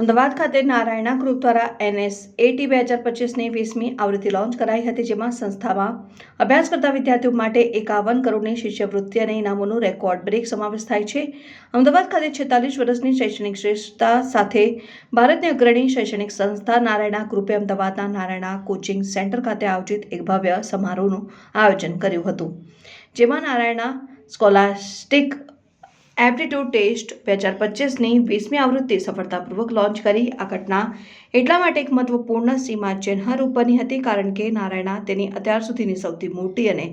અમદાવાદ ખાતે નારાયણા ગ્રુપ દ્વારા NS at બે હજાર પચીસની વીસમી આવૃત્તિ લોન્ચ કરાઈ હતી, જેમાં સંસ્થામાં અભ્યાસ કરતા વિદ્યાર્થીઓ માટે એકાવન કરોડની શિષ્યવૃત્તિ અને ઇનામોનો રેકોર્ડ બ્રેક સમાવેશ થાય છે. અમદાવાદ ખાતે છેતાલીસ વર્ષની શૈક્ષણિક શ્રેષ્ઠતા સાથે ભારતની અગ્રણી શૈક્ષણિક સંસ્થા નારાયણા ગ્રુપે અમદાવાદના નારાયણા કોચિંગ સેન્ટર ખાતે આયોજિત એક ભવ્ય સમારોહનું આયોજન કર્યું હતું, જેમાં નારાયણા સ્કોલાસ્ટિક એપ્ટિટ્યૂડ ટેસ્ટ બે હજાર પચીસની વીસમી આવૃત્તિ સફળતાપૂર્વક લોન્ચ કરી. આ ઘટના એટલા માટે એક મહત્વપૂર્ણ સીમા ચિહ્નરૂપ ઉપરની હતી કારણ કે નારાયણા તેની અત્યાર સુધીની સૌથી મોટી અને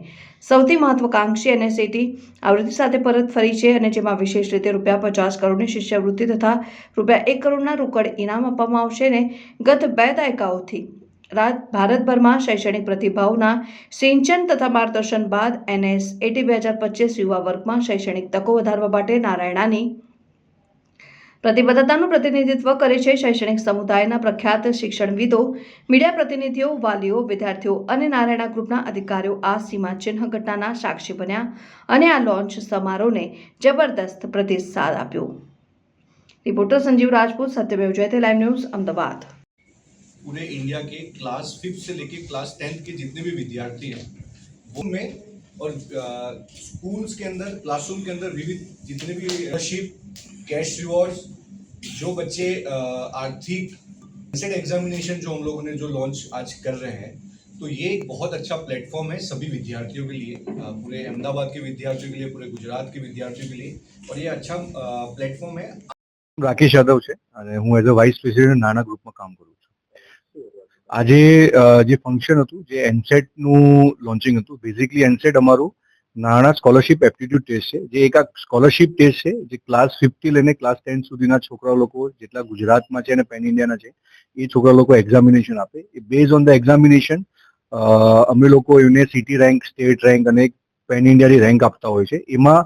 સૌથી મહત્વકાંક્ષી એનએસએટી આવૃત્તિ સાથે પરત ફરી છે અને જેમાં વિશેષ રીતે રૂપિયા પચાસ કરોડની શિષ્યવૃત્તિ તથા રૂપિયા એક કરોડના રોકડ ઇનામ આપવામાં આવશે અને ગત બે દાયકાઓથી રાત ભારતભરમાં શૈક્ષણિક પ્રતિભાવના સિંચન તથા માર્ગદર્શન બાદ એનએસ એટી બે હજાર પચીસ યુવા વર્ગમાં શૈક્ષણિક તકો વધારવા માટે નારાયણાની પ્રતિબદ્ધતાનું પ્રતિનિધિત્વ કરે છે. શૈક્ષણિક સમુદાયના પ્રખ્યાત શિક્ષણવિદો, મીડિયા પ્રતિનિધિઓ, વાલીઓ, વિદ્યાર્થીઓ અને નારાયણા ગ્રુપના અધિકારીઓ આ સીમાચિહ્ન ઘટનાના સાક્ષી બન્યા અને આ લોન્ચ સમારોહને જબરદસ્ત પ્રતિસાદ આપ્યો. Reporter Sanjeev Rajput, Satyameva Jayate, live news Ahmedabad. पूरे इंडिया के क्लास फिफ्थ से लेके क्लास टेंथ के जितने भी विद्यार्थी हैं वो में और स्कूल्स के अंदर क्लासरूम के अंदर विविध जितने भी स्कॉलरशिप कैश रिवॉर्ड्स जो बच्चे अ, आर्थिक सेट एग्जामिनेशन जो हम लोगों ने जो लॉन्च आज कर रहे हैं तो ये एक बहुत अच्छा प्लेटफॉर्म है सभी विद्यार्थियों के लिए अ, पूरे अहमदाबाद के विद्यार्थियों के लिए पूरे गुजरात के विद्यार्थियों के लिए और ये अच्छा प्लेटफॉर्म है રાકેશ યાદવ છે અને હું એઝ અ વાઇસ પ્રેસિડેન્ટ નાના ગ્રુપમાં કામ કરું છું આજે જે ફંક્શન હતું, જે એનસેટનું લોન્ચિંગ હતું બેઝિકલી એનસેટ અમારું નાણાં સ્કોલરશિપ એપ્ટિટ્યુડ ટેસ્ટ છે. જે એક આ સ્કોલરશિપ ટેસ્ટ છે, જે ક્લાસ ફિફ્ટી લઈને ક્લાસ ટેન સુધીના છોકરા લોકો જેટલા ગુજરાતમાં છે અને પેન ઇન્ડિયાના છે, એ છોકરા લોકો એક્ઝામિનેશન આપે. એ બેઝ ઓન ધ એક્ઝામિનેશન અમે લોકો એમને સિટી રેન્ક સ્ટેટ રેન્ક અને પેન ઇન્ડિયાની રેન્ક આપતા હોય છે. એમાં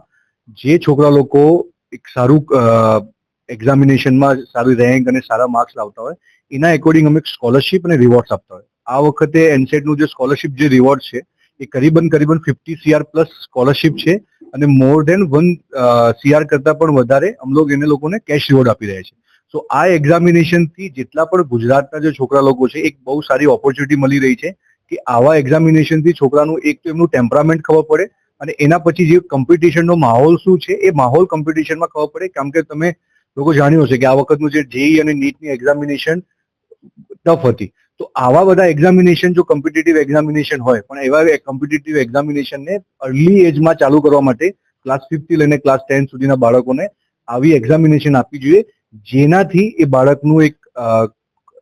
જે છોકરા લોકો એક સારું એક્ઝામિનેશનમાં સારી રેન્ક અને સારા માર્ક્સ લાવતા હોય એના એકોર્ડિંગ અમે સ્કોલરશિપ અને રિવોર્ડ્સ આપતા હોય. આ વખતે એનસેટનું જે સ્કોલરશિપ જે રિવોર્ડ છે, એ કરીબન કરીબન ફિફ્ટી સીઆર પ્લસ સ્કોલરશિપ છે અને મોર દેન વન સીઆર કરતા પણ વધારે અમલોગ એને લોકોને કેશ રિવોર્ડ આપી રહ્યા છે. સો આ એક્ઝામિનેશનથી જેટલા પણ ગુજરાતના જે છોકરા લોકો છે, એક બહુ સારી ઓપોર્ચ્યુનિટી મળી રહી છે કે આવા એક્ઝામિનેશનથી છોકરાનું એક તો એમનું ટેમ્પરામેન્ટ ખબર પડે અને એના પછી જે કોમ્પિટિશનનો માહોલ શું છે, એ માહોલ કોમ્પિટિશનમાં ખબર પડે. કેમ કે તમે લોકો જાણ્યું હશે કે આ વખતનું જે જેઈ અને નીટની એક્ઝામિનેશન ટફ હતી. તો આવા બધા એક્ઝામિનેશન જો કોમ્પિટિટિવ એક્ઝામિનેશન હોય, પણ એવા કોમ્પિટિટિવ એક્ઝામિનેશનને અર્લી એજમાં ચાલુ કરવા માટે ક્લાસ ફિફ્થથી લઈને ક્લાસ ટેન સુધીના બાળકોને આવી એક્ઝામિનેશન આપવી જોઈએ. જેનાથી એ બાળકનું એક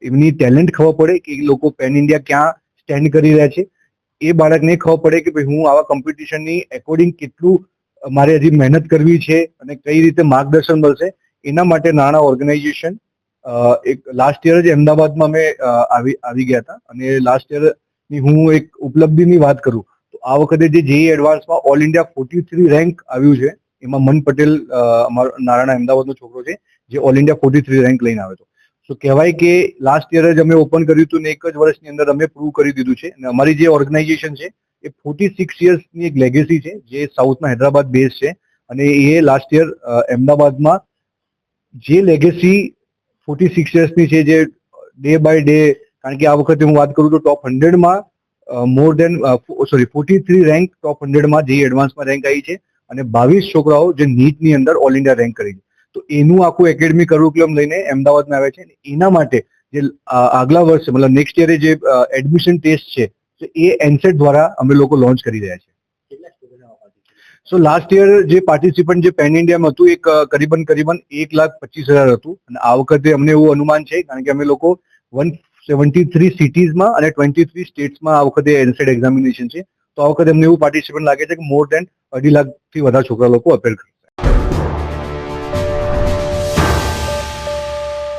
એમની ટેલેન્ટ ખબર પડે કે એ લોકો પેન ઇન્ડિયા ક્યાં સ્ટેન્ડ કરી રહ્યા છે. એ બાળકને ખબર પડે કે ભાઈ હું આવા કોમ્પિટિશનની એકોર્ડિંગ કેટલું, મારે હજી મહેનત કરવી છે અને કઈ રીતે માર્ગદર્શન મળશે. એના માટે નાણાં ઓર્ગેનાઇઝેશન એક લાસ્ટ યર જ અમદાવાદમાં અમે આવી આવી ગયા હતા. અને લાસ્ટ યરની હું એક ઉપલબ્ધિની વાત કરું, તો આ વખતે જે જેઈ એડવાન્સમાં all India forty three rank આવ્યું છે, એમાં મન પટેલ અમારો નારાયણ અમદાવાદનો છોકરો છે, જે all India forty three rank લઈને આવ્યો હતો. તો કહેવાય કે લાસ્ટ યર જ અમે ઓપન કર્યું હતું ને એક જ વર્ષની અંદર અમે પ્રૂવ કરી દીધું છે. અને અમારી જે ઓર્ગેનાઇઝેશન છે, એ ફોર્ટી સિક્સ યર્સની એક લેગેસી છે, જે સાઉથના હૈદરાબાદ બેઝ છે. અને એ લાસ્ટ યર અમદાવાદમાં જે લેગેસી ફોર્ટી સિક્સ યર્સની છે જે ડે બાય ડે કારણ કે આ વખતે હું વાત કરું તો top હંડ્રેડમાં more than sorry forty three rank top હંડ્રેડમાં જે એડવાન્સમાં રેન્ક આવી છે અને બાવીસ છોકરાઓ જે નીટની અંદર ઓલ ઇન્ડિયા રેન્ક કરી છે. તો એનું આખું એકેડમી કરિક્યુલમ લઈને અમદાવાદમાં આવે છે એના માટે જે આગલા વર્ષે, મતલબ નેક્સ્ટ યરે જે એડમિશન ટેસ્ટ છે એ એનસેટ દ્વારા અમે લોકો લોન્ચ કરી રહ્યા છે સો લાસ્ટ યર જે પાર્ટિસિપન્ટ જે પેન ઇન્ડિયામાં હતું, એક કરીબન કરીબન એક લાખ પચીસ હજાર હતું. અને આ વખતે અમને એવું અનુમાન છે, કારણ કે અમે લોકો વન સેવન્ટી થ્રી સિટીઝમાં અને ટ્વેન્ટી થ્રી સ્ટેટ્સમાં આ વખતે એનસેડ એક્ઝામિનેશન છે. તો આ વખતે અમને એવું પાર્ટિસિપન્ટ લાગે છે કે મોર દેન અઢી લાખથી વધારે છોકરા લોકો અપેર કરશે